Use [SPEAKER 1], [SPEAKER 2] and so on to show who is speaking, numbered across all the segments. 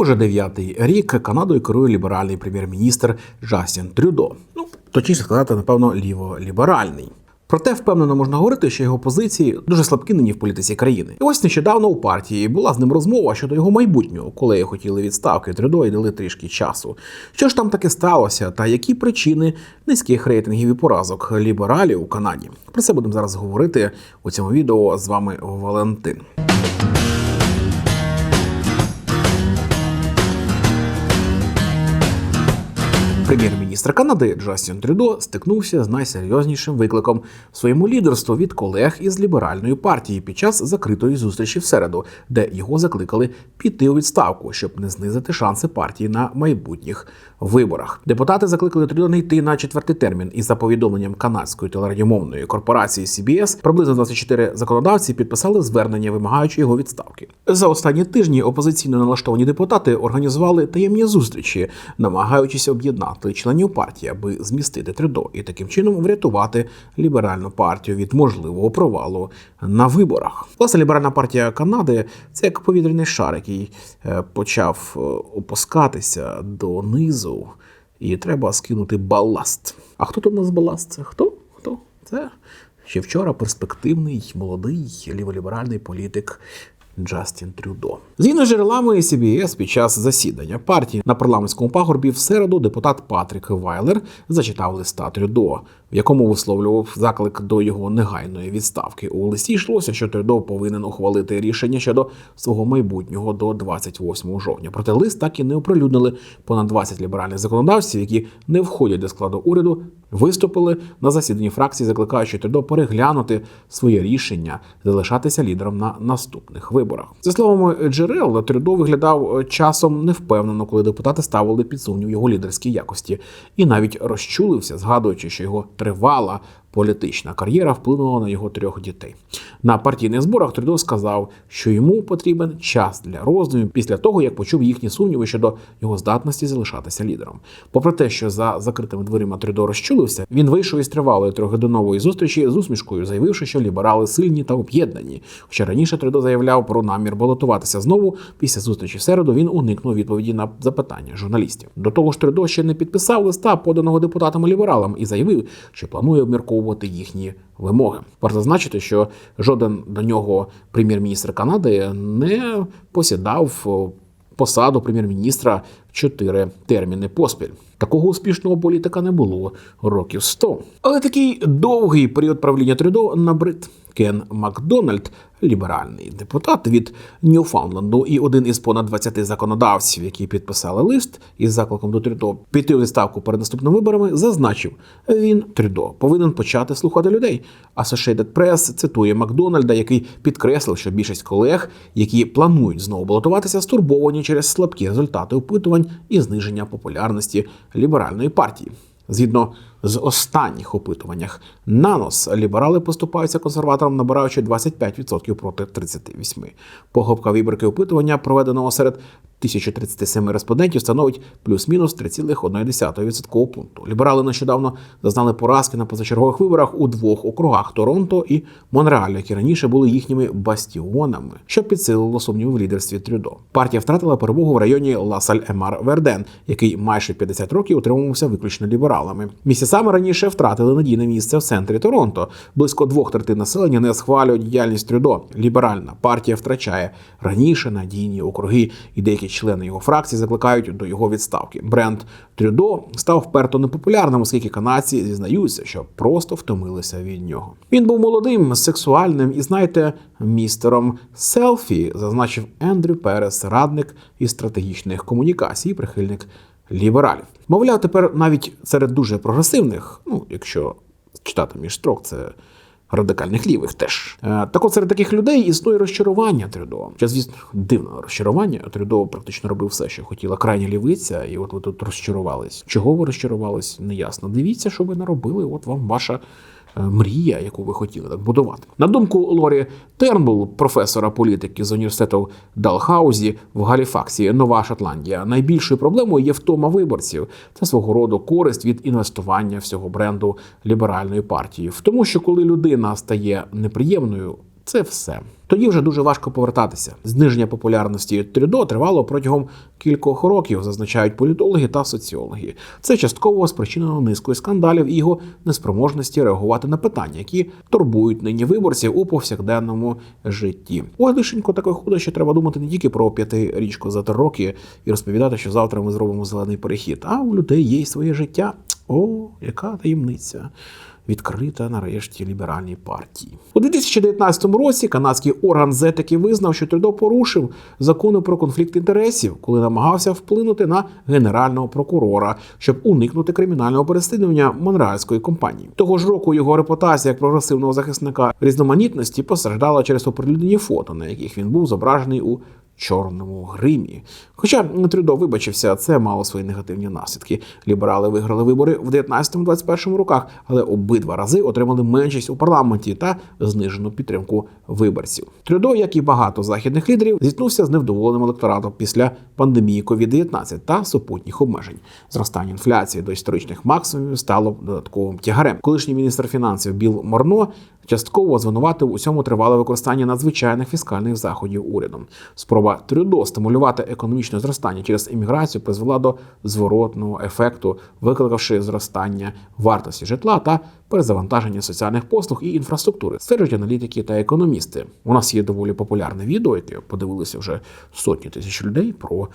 [SPEAKER 1] Уже дев'ятий рік Канадою керує ліберальний прем'єр-міністр Джастін Трюдо. Ну, точніше сказати, напевно, ліво-ліберальний. Проте впевнено можна говорити, що його позиції дуже слабкі нині в політиці країни. І ось нещодавно у партії була з ним розмова щодо його майбутнього, коли хотіли відставки Трюдо і дали трішки часу. Що ж там таке сталося, та які причини низьких рейтингів і поразок лібералів у Канаді? Про це будемо зараз говорити у цьому відео. З вами Валентин. Прем'єр-міністр Канади Джастін Трюдо стикнувся з найсерйознішим викликом своєму лідерству від колег із ліберальної партії під час закритої зустрічі в середу, де його закликали піти у відставку, щоб не знизити шанси партії на майбутніх виборах. Депутати закликали Трюдо не йти на четвертий термін. І за повідомленням канадської телерадіомовної корпорації CBS, приблизно 24 законодавці підписали звернення, вимагаючи його відставки. За останні тижні опозиційно налаштовані депутати організували таємні зустрічі, намагаючись об'єднати членів партії, аби змістити Трюдо і таким чином врятувати ліберальну партію від можливого провалу на виборах. Власне, ліберальна партія Канади це як повітряний шар, який е, почав е, опускатися донизу, і треба скинути баласт. А хто тут у нас баласт? Це хто? Хто? Це ще вчора перспективний молодий ліволіберальний політик Джастін Трюдо. Згідно з джерелами CBS під час засідання партії на парламентському пагорбі в середу депутат Патрік Вайлер зачитав листа Трюдо, в якому висловлював заклик до його негайної відставки. У листі йшлося, що Трюдо повинен ухвалити рішення щодо свого майбутнього до 28 жовтня. Проте лист так і не оприлюднили. Понад 20 ліберальних законодавців, які не входять до складу уряду, виступили на засіданні фракції, закликаючи Трюдо переглянути своє рішення залишатися лідером на наступних виборах. За словами джерел, Трюдо виглядав е, часом невпевнено, коли депутати ставили під сумнів його лідерські якості, і навіть розчулився, згадуючи, що його тривала політична кар'єра вплинула на його трьох дітей. На партійних зборах Трюдо сказав, що йому потрібен час для роздумів після того, як почув їхні сумніви щодо його здатності залишатися лідером. Попри те, що за закритими дверима Трюдо розчулився, він вийшов із тривалої трьохгодиннової зустрічі з усмішкою, заявивши, що ліберали сильні та об'єднані. Хоча раніше Трюдо заявляв про намір балотуватися знову. Після зустрічі в середу він уникнув відповіді на запитання журналістів. До того ж, Трюдо ще не підписав листа, поданого депутатами лібералам, і заявив, що планує обмірковувати їхні вимоги. Варто зазначити, що жоден до нього прем'єр-міністр Канади не посідав посаду прем'єр-міністра чотири терміни поспіль. Такого успішного політика не було років 100. Але такий довгий період правління Трюдо набрид. Кен Макдональд, ліберальний депутат від Ньюфаундленду і один із понад 20 законодавців, які підписали лист із закликом до Трюдо піти у відставку перед наступними виборами, зазначив, він Трюдо повинен почати слухати людей. Associated Press цитує Макдональда, який підкреслив, що більшість колег, які планують знову балотуватися, стурбовані через слабкі результати опитувань і зниження популярності ліберальної партії. Згідно з останніх опитуваннях нанос ліберали поступаються консерваторам, набираючи 25% проти 38%. Похопка вибірки опитування, проведеного серед 1037 респондентів, становить плюс-мінус 3,1% пункту. Ліберали нещодавно зазнали поразки на позачергових виборах у двох округах Торонто і Монреаль, які раніше були їхніми бастіонами, що підсилило сумніви в лідерстві Трюдо. Партія втратила перемогу в районі Ласаль Емар Верден, який майже 50 років утримувався виключно лібералами. Місяцями раніше втратили надійне місце в центрі Торонто. Близько двох третин населення не схвалюють діяльність Трюдо. Ліберальна партія втрачає раніше надійні округи, і деякі члени його фракції закликають до його відставки. Бренд Трюдо став вперто непопулярним, оскільки канадці зізнаються, що просто втомилися від нього. Він був молодим, сексуальним і, знаєте, містером селфі, зазначив Ендрю Перес, радник із стратегічних комунікацій, прихильник лібералів. Мовляв, тепер навіть серед дуже прогресивних, ну якщо читати між строк, це радикальних лівих теж. Е, Так от серед таких людей існує розчарування Трюдо. Ча, звісно, дивне розчарування. Трюдо практично робив все, що хотіла крайня лівиця, і от ви тут розчарувались. Чого ви розчарувались, неясно. Дивіться, що ви наробили. От вам ваша. Е, Мрія, яку ви хотіли так будувати, на думку Лорі Тернбул, професора політики з університету Далхаузі в Галіфаксі, Нова Шотландія, найбільшою проблемою є втома виборців. Це свого роду користь від інвестування всього бренду ліберальної партії. В тому, що коли людина стає неприємною, Це все. Тоді вже дуже важко повертатися. Зниження популярності Трюдо тривало протягом кількох років, зазначають політологи та соціологи. Це частково спричинено низкою скандалів і його неспроможності реагувати на питання, які турбують нині виборців у повсякденному житті. Ось лишенько так виходить, що треба думати не тільки про п'ятирічку за три роки і розповідати, що завтра ми зробимо зелений перехід. А у людей є своє життя. О, яка таємниця відкрита нарешті ліберальній партії. У 2019 році канадський орган з етики визнав, що Трюдо порушив закони про конфлікт інтересів, коли намагався вплинути на генерального прокурора, щоб уникнути кримінального переслідування монреальської компанії. Того ж року його репутація як прогресивного захисника різноманітності постраждала через оприлюднені фото, на яких він був зображений у чорному гримі. Хоча Трюдо вибачився, це мало свої негативні наслідки. Ліберали виграли вибори в 19-21 роках, але обидва рази отримали меншість у парламенті та знижену підтримку виборців. Трюдо, як і багато західних лідерів, зіткнувся з невдоволеним електоратом після пандемії COVID-19 та супутніх обмежень. Зростання інфляції до історичних максимумів стало додатковим тягарем. Колишній міністр фінансів Біл Морно частково звинуватив у цьому тривале використання надзвичайних фіскальних заходів урядом. Спроба Трюдо стимулювати економічне зростання через імміграцію призвела до зворотного ефекту, викликавши зростання вартості житла та перезавантаження соціальних послуг і інфраструктури, стверджують аналітики та економісти. У нас є доволі популярне відео, яке подивилися вже сотні тисяч людей про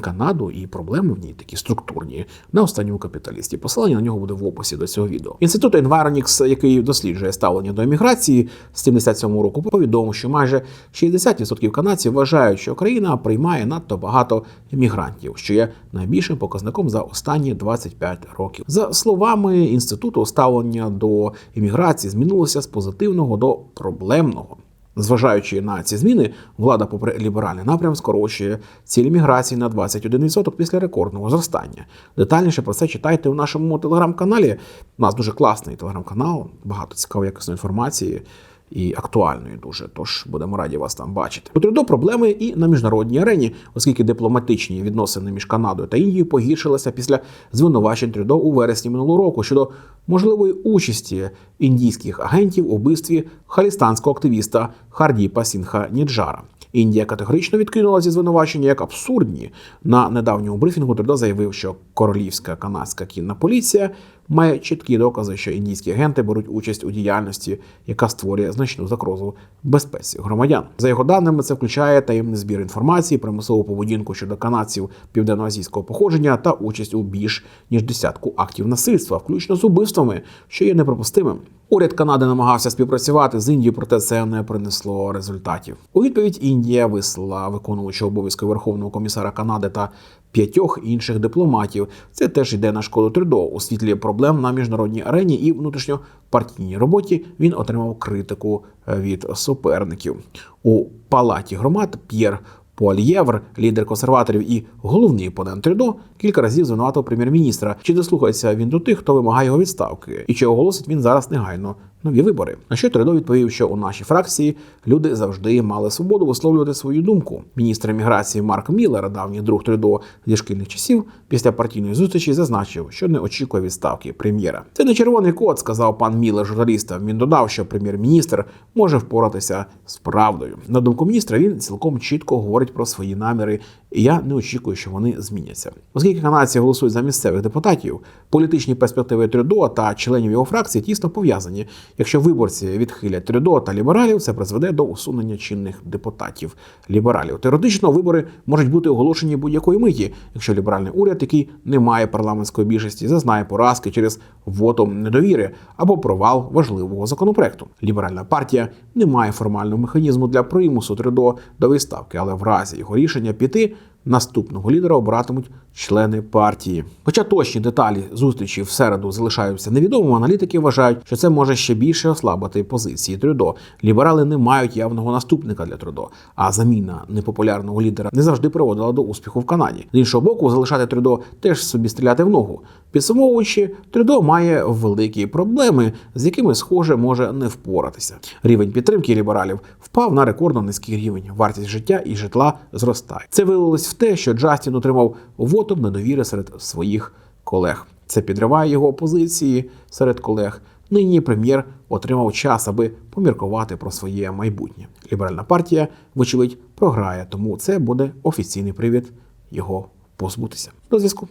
[SPEAKER 1] Канаду і проблеми в ній такі структурні на останньому капіталісті. Посилання на нього буде в описі до цього відео. Інститут Environix, який досліджує ставлення до еміграції з 77 року, повідомив, що майже 60% канадців вважають, що країна приймає надто багато емігрантів, що є найбільшим показником за останні 25 років. За словами інституту, ставлення до імміграції змінилося з позитивного до проблемного. Зважаючи на ці зміни, влада, попри ліберальний напрям, скорочує ціль міграції на 21% після рекордного зростання. Детальніше про це читайте у нашому телеграм-каналі. У нас дуже класний телеграм-канал, багато цікавої якісної інформації і актуальною дуже. Тож будемо раді вас там бачити. У Трюдо проблеми і на міжнародній арені, оскільки дипломатичні відносини між Канадою та Індією погіршилися після звинувачень Трюдо у вересні минулого року щодо можливої участі індійських агентів у вбивстві халістанського активіста Хардіпа Сінха Ніджара. Індія категорично відкинула ці звинувачення як абсурдні. На недавньому брифінгу Трюдо заявив, що королівська канадська кінна поліція має чіткі докази, що індійські агенти беруть участь у діяльності, яка створює значну загрозу безпеці громадян. За його даними, це включає таємний збір інформації, примусову поведінку щодо канадців південноазійського походження та участь у більш ніж десятку актів насильства, включно з убивствами, що є неприпустимим. Уряд Канади намагався співпрацювати з Індією, проте це не принесло результатів. У відповідь Індія вислала виконуючого обов'язки Верховного комісара Канади та п'ятьох інших дипломатів. Це теж йде на шкоду Трюдо. У світлі проблем на міжнародній арені і внутрішньопартійній роботі він отримав критику від суперників у палаті громад. П'єр Пуальєвр, лідер консерваторів і головний опонент Трюдо, кілька разів звинуватив прем'єр-міністра, чи дослухається він до тих, хто вимагає його відставки, і чи оголосить він зараз негайно нові вибори. На що Трюдо відповів, що у нашій фракції люди завжди мали свободу висловлювати свою думку. Міністр еміграції Марк Міллер, давній друг Трюдо зі шкільних часів, після партійної зустрічі зазначив, що не очікує відставки прем'єра. Це не червоний код, сказав пан Міллер журналістам. Він додав, що прем'єр-міністр може впоратися з правдою. На думку міністра, він цілком чітко говорить про свої наміри, і я не очікую, що вони зміняться. Оскільки канадці голосують за місцевих депутатів, політичні перспективи Трюдо та членів його фракції тісно пов'язані. Якщо виборці відхилять Трюдо та лібералів, це призведе до усунення чинних депутатів лібералів. Теоретично вибори можуть бути оголошені будь-якої миті, якщо ліберальний уряд, який не має парламентської більшості, зазнає поразки через вотом недовіри або провал важливого законопроекту. Ліберальна партія не має формального механізму для примусу Трюдо до відставки, але в разі його рішення піти. Наступного лідера обиратимуть члени партії. Хоча точні деталі зустрічі в середу залишаються невідомими, аналітики вважають, що це може ще більше ослабити позиції Трюдо. Ліберали не мають явного наступника для Трюдо, а заміна непопулярного лідера не завжди приводила до успіху в Канаді. З іншого боку, залишати Трюдо теж собі стріляти в ногу. Підсумовуючи, Трюдо має великі проблеми, з якими, схоже, може не впоратися. Рівень підтримки лібералів впав на рекордно низький рівень. Вартість життя і житла зростає. Це вилилось в те, що Джастін отримав вотом недовіри серед своїх колег. Це підриває його позиції серед колег. Нині прем'єр отримав час, аби поміркувати про своє майбутнє. Ліберальна партія, вочевидь, програє, тому це буде офіційний привід його позбутися. До зв'язку.